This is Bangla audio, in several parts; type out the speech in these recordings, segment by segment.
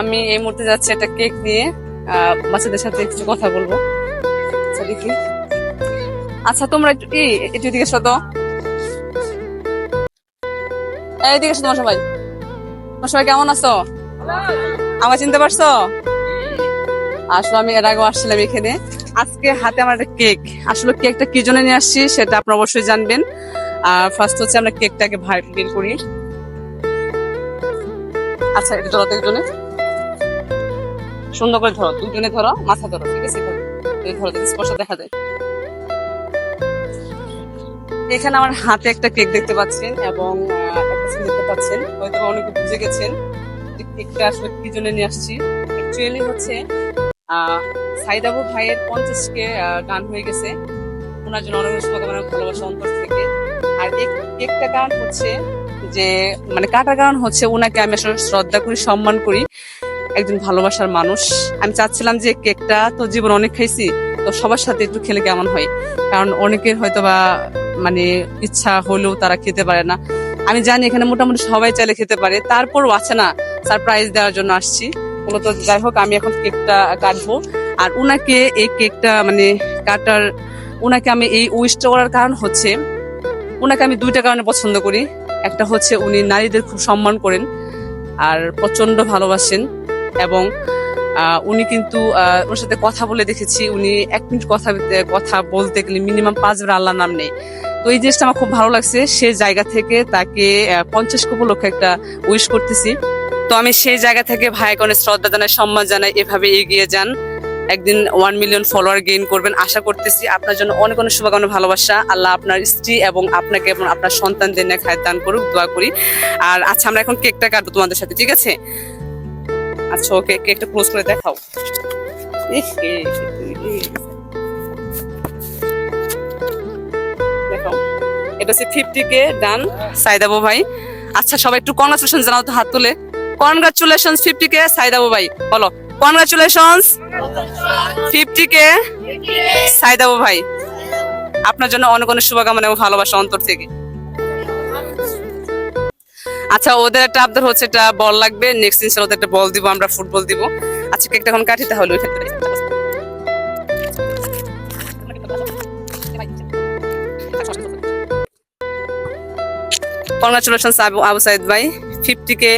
আমি এই মুহূর্তে যাচ্ছি একটা কেক নিয়ে। বাচ্চাদের সাথে কিছু কথা বলব। আচ্ছা দেখি। আচ্ছা তোমরা একটু কি একটু এদিকে এসো তো। এই, এদিকে এসো তোমার সবাই। তোমার সবাই কেমন আছো? আমাকে চিনতে পারছ? আসলে আমি এর আগে আসছিলাম এখানে। আজকে হাতে আমার একটা কেক। আসলে কেকটা কি জন্য নিয়ে আসছি সেটা আপনারা অবশ্যই জানবেন। আর ফার্স্ট হচ্ছে আমরা কেকটাকে ভাই বের করি। আচ্ছা এটা ধরো তো একজনে সুন্দর করে ধরো দুজনে ধরো, মাথা ধরো, ঠিক আছে? ধরো স্পষ্ট দেখা যায়। এখানে আমার হাতে একটা কেক দেখতে পাচ্ছেন এবং একটা সিল দেখতে পাচ্ছেন। হয়তো অনেকে বুঝে গেছেন যে কেকটা আসলে কি জন্য নিয়ে আসছি। অ্যাকচুয়ালি হচ্ছে সাইদাবু ভাইয়ের পঞ্চাশ কে গান হয়ে গেছে। ওনার জন্য অনেক শুভকামনা, ভালোবাসা, অন্তর থেকে। আর কেকটা কারণ হচ্ছে যে মানে কাটার কারণ হচ্ছে, ওনাকে আমি আসলে শ্রদ্ধা করি, সম্মান করি। একজন ভালোবাসার মানুষ। আমি চাচ্ছিলাম যে কেকটা তো জীবন অনেক খাইছি, তো সবার সাথে একটু খেলে কেমন হয়? কারণ অনেকের হয়তো বা মানে ইচ্ছা হলেও তারা খেতে পারে না। আমি জানি এখানে মোটামুটি সবাই চাইলে খেতে পারে, তারপরও আছে না সারপ্রাইজ দেওয়ার জন্য আসছি। মূলত যাই হোক, আমি এখন কেকটা কাটবো। আর উনাকে এই কেকটা মানে কাটার, উনাকে আমি এই উইশটা করার কারণ হচ্ছে, উনাকে আমি দুইটা কারণে পছন্দ করি। একটা হচ্ছে উনি নারীদের খুব সম্মান করেন, আর প্রচণ্ড ভালোবাসেন। এবং উনি কিন্তু ওর সাথে কথা বলে দেখেছি। উনি এক মিনিট কথা কথা বলতে গেলে মিনিমাম পাঁচবার আল্লাহ নাম নেই। তো এই জিনিসটা আমার খুব ভালো লাগছে। সে জায়গা থেকে তাকে পঞ্চাশ উপলক্ষে একটা উইশ করতেছি। তো আমি সেই জায়গা থেকে ভাইকে অনেক শ্রদ্ধা জানাই, সম্মান জানাই, এভাবে এগিয়ে যান। একদিন ওয়ান মিলিয়ন ফলোয়ার গেইন করবেন। আশা করতেছি আপনার জন্য অনেক অনেক শুভকামনা, ভালোবাসা। আল্লাহ আপনার স্ত্রী এবং আপনাকে এবং আপনার সন্তানদের নিয়ে খায় দান করুক, দোয়া করি। আর আচ্ছা আমরা এখন কেকটা কাটবো তোমাদের সাথে, ঠিক আছে? আচ্ছা ওকে কেকটা ক্লোজ করে দেখাও এটা হচ্ছে ফিফটি কে ডান সাইদাবো ভাই আচ্ছা সবাই একটু কংগ্রাচুলেশন জানাও তো হাত তুলে কনগ্রাচুলেশন ফিফটি কে সাইদাবো ভাই বলো কনগ্রাচুলেশন ফিফটি কে সাইদাবো ভাই আপনার জন্য অনেক অনেক শুভকামনা এবং ভালোবাসা অন্তর থেকে আচ্ছা ওদের একটা আবদার হচ্ছে একটা বল লাগবে। নেক্সট ইনশাল ওদের একটা বল দিব, আমরা ফুটবল দিব। আচ্ছা কেকটা এখন কাটি তাহলে ওইখান থেকে। কংগ্রাচুলেশনস আবু আবু সাইদ ভাই। ফিফটি কে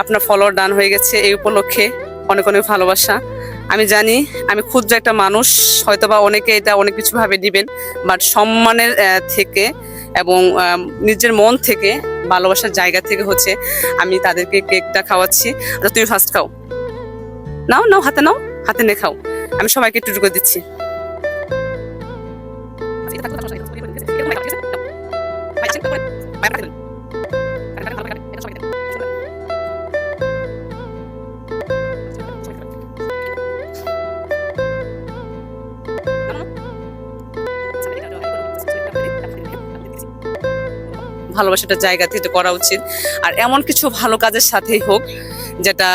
আপনার ফলোয়ার ডান হয়ে গেছে এই উপলক্ষে। অনেক অনেক ভালোবাসা। আমি জানি, আমি ক্ষুদ্র একটা মানুষ, হয়তোবা অনেকে এটা অনেক কিছু ভাবে দিবেন বাট সম্মানের থেকে এবং নিজের মন থেকে, ভালোবাসার জায়গা থেকে হচ্ছে আমি তাদেরকে কেকটা খাওয়াচ্ছি। আচ্ছা তুমি ফার্স্ট খাও। নাও নাও, হাতে নাও, হাতে নে খাও। আমি সবাইকে একটু করে দিচ্ছি। ভালোবাসাটা জায়গা থেকে করা উচিত। আর এমন কিছু ভালো কাজের সাথেই হোক যেটা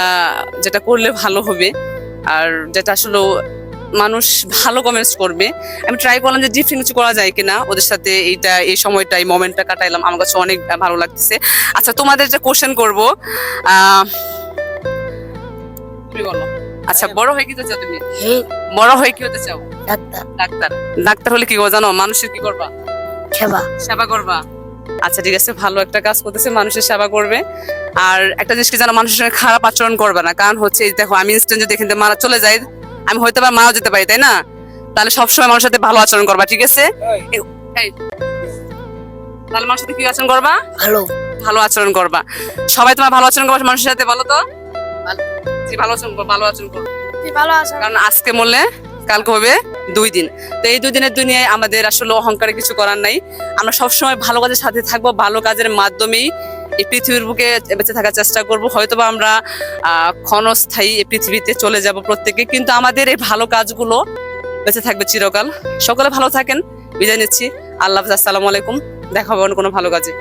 যেটা করলে ভালো হবে। আর যেটা আসলে মানুষ ভালো কমেন্টস করবে। আমি ট্রাই করলাম যে ডিফারেন্ট কিছু করা যায় কিনা ওদের সাথে এইটা এই সময়টা এই মোমেন্টটা কাটাইলাম। আমার কাছে অনেক ভালো লাগতেছে। আচ্ছা তোমাদের যে কোশ্চেন করব তুমি বলো। আচ্ছা বড় হয়ে কি চাও তুমি? বড় হয়ে কি হতে চাও? ডাক্তার। ডাক্তার। ডাক্তার হলে কি করব জানো? মানুষের কি করবা? সেবা। সেবা করবা। আচ্ছা ঠিক আছে ভালো একটা কাজ করতেছে মানুষের সেবা করবে। আর একটা জিনিস কি জানো মানুষের সঙ্গে খারাপ আচরণ করবে না কারণ হচ্ছে দেখো আমি ইনস্ট্যান্ট যদি এখান থেকে মারা চলে যাই আমি হয়তো বা মারাও যেতে পারি তাই না? তাহলে সবসময় মানুষের সাথে ভালো আচরণ করবা ঠিক আছে? তাহলে মানুষের সাথে কি আচরণ করবা? ভালো। ভালো আচরণ করবা। সবাই তোমার ভালো আচরণ করবা মানুষের সাথে বলো তো? ভালো। জি ভালো আচরণ করো ভালো আচরণ করো ভালো আছে কারণ আজকে মরলে কালকে হবে দুই দিন। তো এই দুই দিনের দুনিয়ায় আমাদের আসলে অহংকারে কিছু করার নাই। আমরা সবসময় ভালো কাজের সাথে থাকব, ভালো কাজের মাধ্যমেই এই পৃথিবীর বুকে বেঁচে থাকার চেষ্টা করব। হয়তো বা আমরা ক্ষণস্থায়ী এই পৃথিবীতে চলে যাব প্রত্যেকে, কিন্তু আমাদের এই ভালো কাজগুলো বেঁচে থাকবে চিরকাল। সকলে ভালো থাকেন, বিদায় নিচ্ছি। আল্লাহ আসসালামু আলাইকুম। দেখা হবে অন্য কোনো ভালো কাজে।